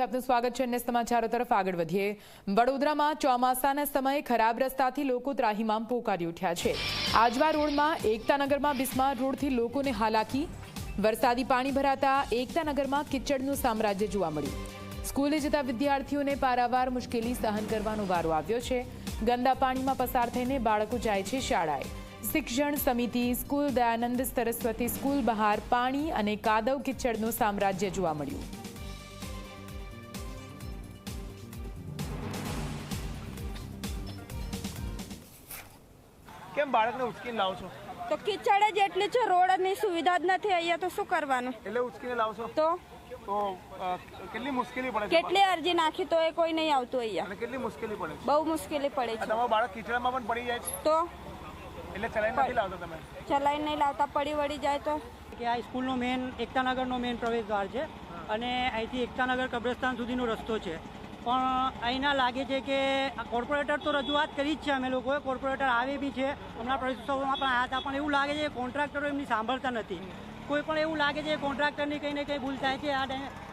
આપનું સ્વાગત છે. અન્ય સમાચારો તરફ આગળ વધીએ. વડોદરામાં ચોમાસાના સમયે ખરાબ રસ્તાથી લોકો ત્રાહિમામ પોકારી ઉઠ્યા છે. આજવા રોડમાં એકતાનગરમાં બિસ્માર રોડથી લોકોને હાલાકી. વરસાદી પાણી ભરાતા એકતાનગરમાં કિચડનું સામ્રાજ્ય જોવા મળ્યું. સ્કૂલે જતા વિદ્યાર્થીઓને પારાવાર મુશ્કેલી સહન કરવાનો વારો આવ્યો છે. ગંદા પાણીમાં પસાર થઈને બાળકો જાય છે શાળાએ. શિક્ષણ સમિતિ, સ્કૂલ દયાનંદ સરસ્વતી સ્કૂલ બહાર પાણી અને કાદવ કિચડનું સામ્રાજ્ય જોવા મળ્યું. કેમ બાળકને ઉચકીને લાવો છો? તો કિચડ જ એટલી છે રોડની સુવિધા જ નથી અહીંયા તો શું કરવાનું? એટલે ઉચકીને લાવો છો? તો? તો કેટલી મુશ્કેલી પડે કેટલી અરજી નાખી તો એ કોઈ નહીં આવતું અહીંયા. કેટલી મુશ્કેલી પડે બહુ મુશ્કેલી પડે છે. તમારું બાળક કીચડામાં પણ પડી જાય છે? તો? એટલે ચલાઈ નથી લાવતા તમે? ચલાઈ નહીં લાવતા પડી વળી જાય તો? કે આ સ્કૂલનો મેન એકતાનગરનો મેન પ્રવેશ દ્વાર છે અને અહીંથી એકતાનગર કબ્રસ્તાન સુધીનો રસ્તો છે. પણ અહીંના લાગે છે કે કોર્પોરેટર તો રજૂઆત કરી જ છે, અમે લોકોએ. કોર્પોરેટર આવે બી છે. હમણાં પ્રવેશોત્સવમાં પણ આવ્યા હતા, પણ એવું લાગે છે કોન્ટ્રાક્ટરો એમની સાંભળતા નથી. કોઈ પણ એવું લાગે છે કોન્ટ્રાક્ટરની કંઈ ને કંઈ ભૂલ થાય છે, આ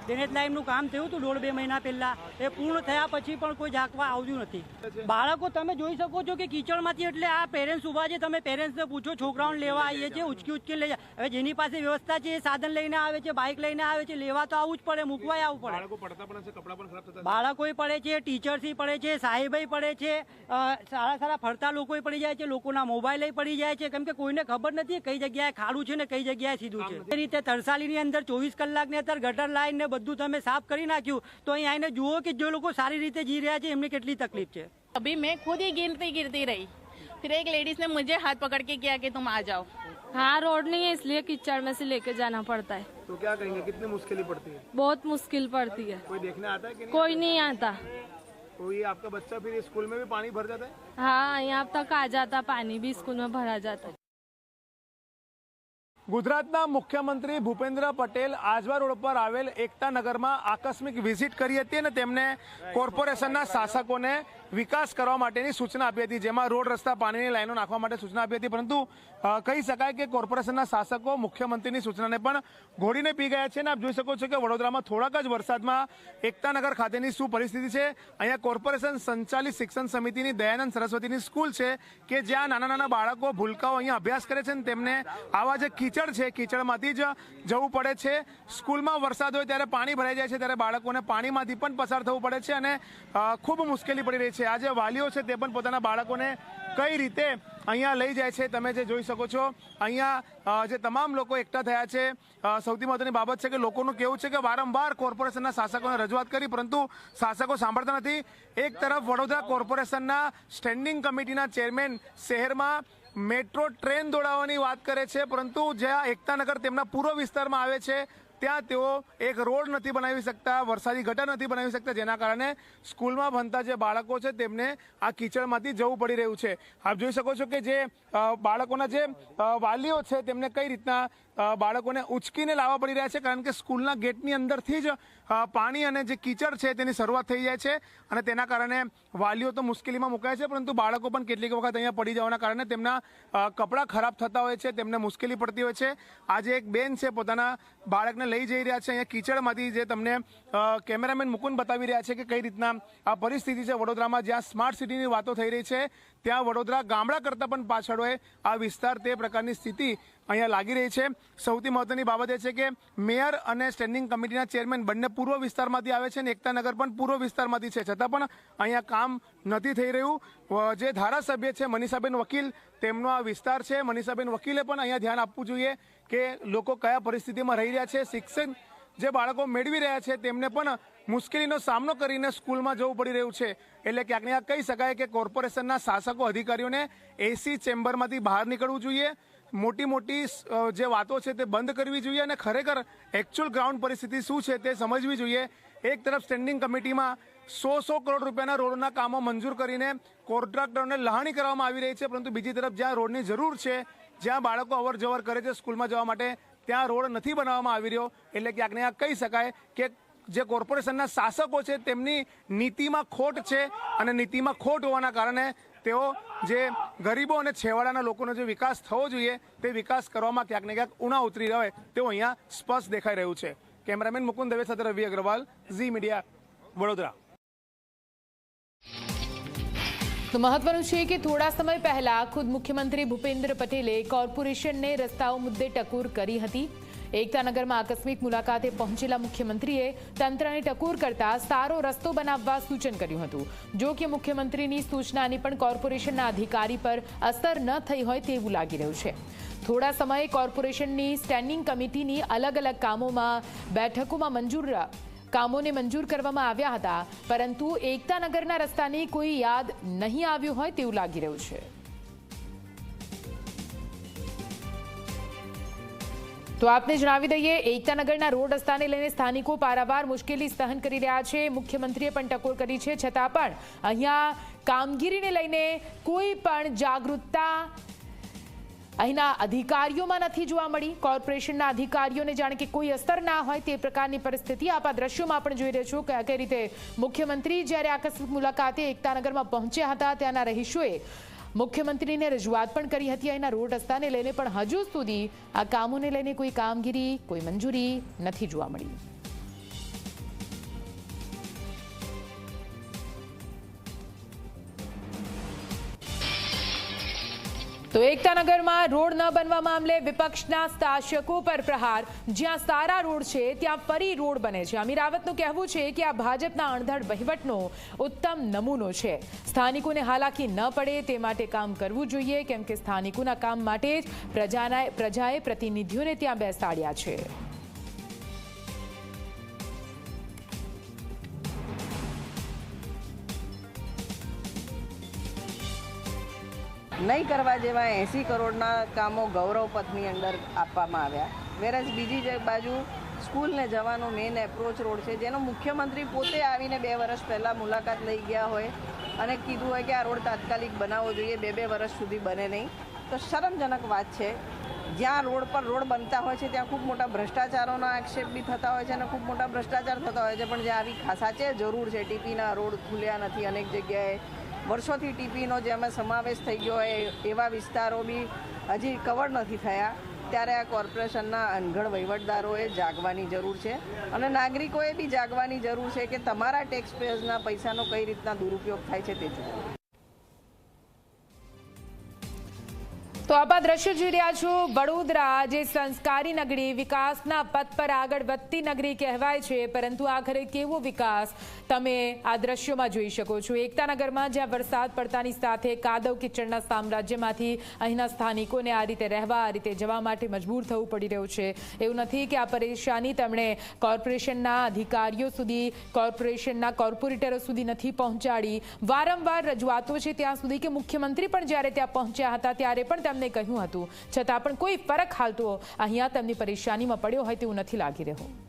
ડેનેજ લાઇનનું કામ થયું હતું દોઢ બે મહિના પહેલાં. એ પૂર્ણ થયા પછી પણ કોઈ ઝાંકવા આવ્યું નથી. બાળકો તમે જોઈ શકો છો કે કિચડમાંથી એટલે આ પેરેન્ટ્સ ઊભા છે. તમે પેરેન્ટ્સને પૂછો છોકરાઓને લેવા આવીએ છીએ ઉચકી ઉચકી લઈ હવે જેની પાસે વ્યવસ્થા છે એ સાધન લઈને આવે છે બાઇક લઈને આવે છે લેવા તો આવવું જ પડે મૂકવાય આવવું પડે. બાળકો પડતા પણ હશે કપડાં પણ ખરાબ થતા બાળકોય પડે છે ટીચર્સી પડે છે સાહેબાઈ પડે છે સારા સારા ફરતા લોકો પડી જાય છે લોકોના મોબાઈલ પડી જાય છે. કેમ કે કોઈને ખબર નથી કઈ જગ્યાએ ખાડું છે ને કઈ જગ્યાએ સીધું છે. એ રીતે તરસાલીની અંદર ચોવીસ કલાકની અંદર ગટર લાઈન ને બધું તમે સાફ કરી નાખ્યું તો અહીં આવીને જુઓ કે જે લોકો સારી રીતે જી રહ્યા છે એમને કેટલી તકલીફ છે अभी मैं खुद ही गिरती गिरती रही फिर एक लेडीज ने मुझे हाथ पकड़ के किया कि तुम आ जाओ हाँ रोड नहीं है इसलिए कीचड़ में से लेके जाना पड़ता है तो क्या कहेंगे कितनी मुश्केली पड़ती है बहुत मुश्किल पड़ती है कोई देखने आता है कि नहीं कोई नहीं आता तो ये आपका बच्चा फिर स्कूल में भी पानी भर जाता है हाँ यहाँ तक आ जाता पानी भी स्कूल में भरा जाता है ગુજરાતના મુખ્યમંત્રી ભૂપેન્દ્ર પટેલ આજવા રોડ પર આવેલ એકતા નગરમાં આકસ્મિક વિઝિટ કરી હતી અને તેમને કોર્પોરેશનના શાસકોને વિકાસ કરવા માટેની સૂચના આપી હતી, જેમાં રોડ, રસ્તા, પાણીની લાઈનો નાખવા માટે સૂચના આપી હતી. પરંતુ કહી શકાય કે કોર્પોરેશનના શાસકો, મુખ્યમંત્રીની સૂચનાને પણ ઘોડીને પી ગયા છે. અને આપ જોઈ શકો છો કે વડોદરામાં થોડાક જ વરસાદમાં એકતાનગર ખાતેની શું પરિસ્થિતિ છે? અહીંયા કોર્પોરેશન સંચાલિત શિક્ષણ સમિતિની દયાનંદ સરસ્વતીની સ્કૂલ છે, કે જ્યાં નાના નાના બાળકો ભૂલકાઓ અહીંયા અભ્યાસ કરે છે અને તેમને આવા જે કીચડ છે, કીચડમાંથી જ જવું પડે છે. સ્કૂલમાં વરસાદ હોય ત્યારે પાણી ભરાઈ જાય છે, ત્યારે બાળકોને પાણીમાંથી પણ પસાર થવું પડે છે અને ખૂબ મુશ્કેલી પડી રહી છે. આ જે વાલીઓ છે તે પણ પોતાના બાળકોને કઈ રીતે અહીંયા લઈ જાય છે તમે જે જોઈ શકો છો. અહીંયા જે તમામ લોકો એકઠા થયા છે. સૌથી મહત્વની બાબત છે કે લોકોનું કેવું છે કે વારંવાર કોર્પોરેશનના શાસકોને રજૂઆત કરી, પરંતુ શાસકો સાંભળતા નથી. એક તરફ વડોદરા કોર્પોરેશનના સ્ટેન્ડિંગ કમિટીના ચેરમેન શહેરમાં મેટ્રો ટ્રેન દોડાવવાની વાત કરે છે, પરંતુ જ્યાં એકતાનગર તેમના પૂર્વ વિસ્તારમાં આવે છે ત્યાં તેઓ એક રોડ નથી બનાવી શકતા, વરસાદી ગટર નથી બનાવી શકતા, જેના કારણે સ્કૂલમાં ભણતા જે બાળકો છે તેમને આ કીચડમાંથી જવું પડી રહ્યું છે. આપ જોઈ શકો છો કે જે બાળકોના જે વાલીઓ છે તેમને કઈ રીતના બાળકોને ઉચકીને લાવવા પડી રહ્યા છે કારણ કે સ્કૂલના ગેટની અંદરથી જ પાણી અને જે કીચડ છે તેની શરૂઆત થઈ જાય છે અને તેના કારણે વાલીઓ તો મુશ્કેલીમાં મુકાય છે, પરંતુ બાળકો પણ કેટલીક વખત અહીંયા પડી જવાના કારણે તેમના કપડાં ખરાબ થતા હોય છે, તેમને મુશ્કેલી પડતી હોય છે. આજે એક બેન છે, પોતાના બાળકને લઈ જઈ રહ્યા છે, અહીંયા કીચડમાંથી જે તમને કેમેરામેન મુકુંદ બતાવી રહ્યા છે કે કઈ રીતના આ પરિસ્થિતિ છે વડોદરામાં, જ્યાં સ્માર્ટ સિટીની વાતો થઈ રહી છે. ત્યાં વડોદરા ગામડા કરતાં પણ પાછળ હોય આ વિસ્તાર તે પ્રકારની સ્થિતિ અહીંયા લાગી રહી છે. સૌથી મહત્વની બાબત એ છે કે મેયર અને સ્ટેન્ડિંગ કમિટીના ચેરમેન બંને પૂર્વ વિસ્તારમાંથી આવે છે અને એકતાનગર પણ પૂર્વ વિસ્તારમાંથી છે. છતાં પણ અહીંયા કામ નથી થઈ રહ્યું. જે ધારાસભ્ય છે, મનીષાબેન વકીલ, તેમનો આ વિસ્તાર છે. મનીષાબેન વકીલે પણ અહીંયા ધ્યાન આપવું જોઈએ કે લોકો કયા પરિસ્થિતિમાં રહી રહ્યા છે. શિક્ષણ જે બાળકો મેળવી રહ્યા છે, તેમને પણ મુશ્કેલીનો સામનો કરીને સ્કૂલમાં જવું પડી રહ્યું છે. એટલે ક્યાંક ને કહી શકાય કે કોર્પોરેશનના શાસકો અધિકારીઓને એસી ચેમ્બરમાંથી બહાર નીકળવું જોઈએ. મોટી મોટી જે વાતો છે તે બંધ કરવી જોઈએ અને ખરેખર એકચ્યુઅલ ગ્રાઉન્ડ પરિસ્થિતિ શું છે તે સમજવી જોઈએ. એક તરફ સ્ટેન્ડિંગ કમિટીમાં સો સો કરોડ રૂપિયાના રોડના કામો મંજૂર કરીને કોન્ટ્રાક્ટરોને લહાણી કરવામાં આવી રહી છે, પરંતુ બીજી તરફ જ્યાં રોડની જરૂર છે, જ્યાં બાળકો અવર જવર કરે છે સ્કૂલમાં જવા માટે, ત્યાં રોડ નથી બનાવવામાં આવી રહ્યો. એટલે ક્યાંક ને કહી શકાય કે જે કોર્પોરેશનના શાસકો છે, તેમની નીતિમાં ખોટ છે અને નીતિમાં ખોટ હોવાના કારણે તેઓ જે ગરીબો અને છેવાડાના લોકોનો જે વિકાસ થવો જોઈએ, તે વિકાસ કરવામાં ક્યાંક ને ક્યાંક ઉણા ઉતરી રહે તેવું અહીંયા સ્પષ્ટ દેખાઈ રહ્યું છે. કેમેરામેન મુકુંદ દવે સાથે રવિ અગ્રવાલ, ઝી મીડિયા, વડોદરા. તો મહત્વનું છે કે થોડા સમય પહેલા ખુદ મુખ્યમંત્રી ભૂપેન્દ્ર પટેલે કોર્પોરેશનને રસ્તાઓ મુદ્દે ટકોર કરી હતી. એકતાનગરમાં આકસ્મિક મુલાકાતે પહોંચેલા મુખ્યમંત્રીએ તંત્રને ટકોર કરતા સારો રસ્તો બનાવવા સૂચન કર્યું હતું. જો કે મુખ્યમંત્રીની સૂચનાની પણ કોર્પોરેશનના અધિકારી પર અસર ન થઈ હોય તેવું લાગી રહ્યું છે. થોડા સમયે કોર્પોરેશનની સ્ટેન્ડિંગ કમિટીની અલગ અલગ કામોમાં બેઠકોમાં મંજૂર કામોને મંજૂર કરવામાં આવ્યા હતા. પરંતુ એકતાનગરના રસ્તાની કોઈ યાદ નહીં આવ્યું હોય તેવું લાગી રહ્યું છે. તો આપને જણાવી દઈએ, એકતાનગરના રોડ રસ્તાને લઈને સ્થાનિકો પારાવાર મુશ્કેલી સહન કરી રહ્યા છે. મુખ્યમંત્રીએ પણ ટકોર કરી છે. છતાં પણ અહીંયા કામગીરીને લઈને કોઈ પણ જાગૃતતા અહીંના અધિકારીઓમાં નથી જોવા મળી. કોર્પોરેશનના અધિકારીઓને જાણે કે કોઈ અસર ના હોય તે પ્રકારની પરિસ્થિતિ આપ આ દ્રશ્યોમાં પણ જોઈ રહ્યો છો કે કઈ રીતે મુખ્યમંત્રી જ્યારે આકસ્મિક મુલાકાતે એકતાનગરમાં પહોંચ્યા હતા. ત્યાંના રહીશોએ મુખ્યમંત્રીને રજૂઆત પણ કરી હતી અહીંના રોડ રસ્તાને લઈને પણ હજુ સુધી આ કામોને લઈને કોઈ કામગીરી, કોઈ મંજૂરી નથી જોવા મળી. તો એકતાનગરમાં રોડ ન બનવા મામલે વિપક્ષના શાસકો પર પ્રહાર. જ્યાં સારા રોડ છે, ત્યાં ફરી રોડ બને છે. અમીર રાવતનું કહેવું છે કે આ ભાજપના અણધડ વહીવટનો ઉત્તમ નમૂનો છે. સ્થાનિકોને હાલાકી ન પડે તે માટે કામ કરવું જોઈએ, કેમ કે સ્થાનિકોના કામ માટે જ પ્રજાના પ્રજાએ પ્રતિનિધિઓને ત્યાં બેસાડ્યા છે. નહીં કરવા જેવા એંસી કરોડના કામો ગૌરવ પથની અંદર આપવામાં આવ્યા. વેરેજ બીજી જે બાજુ સ્કૂલને જવાનો મેઇન એપ્રોચ રોડ છે, જેનો મુખ્યમંત્રી પોતે આવીને બે વર્ષ પહેલાં મુલાકાત લઈ ગયા હોય અને કીધું હોય કે આ રોડ તાત્કાલિક બનાવવો જોઈએ, બે બે વર્ષ સુધી બને નહીં. તો શરમજનક વાત છે. જ્યાં રોડ પર રોડ બનતા હોય છે, ત્યાં ખૂબ મોટા ભ્રષ્ટાચારોના આક્ષેપ બી થતા હોય છે અને ખૂબ મોટા ભ્રષ્ટાચાર થતા હોય છે. પણ જ્યાં આવી ખાસાચે જરૂર છે, ટીપીના રોડ ખુલ્યા નથી, અનેક જગ્યાએ વર્ષોથી ટીપીનો જેમાં સમાવેશ થઈ ગયો હોય, એવા વિસ્તારો બી હજી કવર નથી થયા. ત્યારે આ કોર્પોરેશનના અનગઢ વહીવટદારોએ જાગવાની જરૂર છે અને નાગરિકોએ બી જાગવાની જરૂર છે કે તમારા ટેક્સ પૈસાનો કઈ રીતના દુરુપયોગ થાય છે તે તો આપ દ્રશ્ય જોઈ રહ્યા છો. વડોદરા જે સંસ્કારી નગરી વિકાસના પથ પર આગળ વધતી નગરી કહેવાય છે, પરંતુ આખરે કેવો વિકાસ તમે આ દ્રશ્યોમાં જોઈ શકો છો. એકતાનગરમાં જ્યાં વરસાદ પડતાની સાથે કાદવ કિચડના સામ્રાજ્યમાંથી અહીંના સ્થાનિકોને આ રીતે રહેવા, આ રીતે જવા માટે મજબૂર થવું પડી રહ્યું છે. એવું નથી કે આ પરેશાની તેમણે કોર્પોરેશનના અધિકારીઓ સુધી, કોર્પોરેશનના કોર્પોરેટરો સુધી નથી પહોંચાડી. વારંવાર રજૂઆતો છે ત્યાં સુધી કે મુખ્યમંત્રી પણ જ્યારે ત્યાં પહોંચ્યા હતા, ત્યારે પણ તેમને કહ્યું હતું. છતાં પણ કોઈ ફરક હાલ તો અહીંયા તેમની પરેશાનીમાં પડ્યો હોય તેવું નથી લાગી રહ્યું.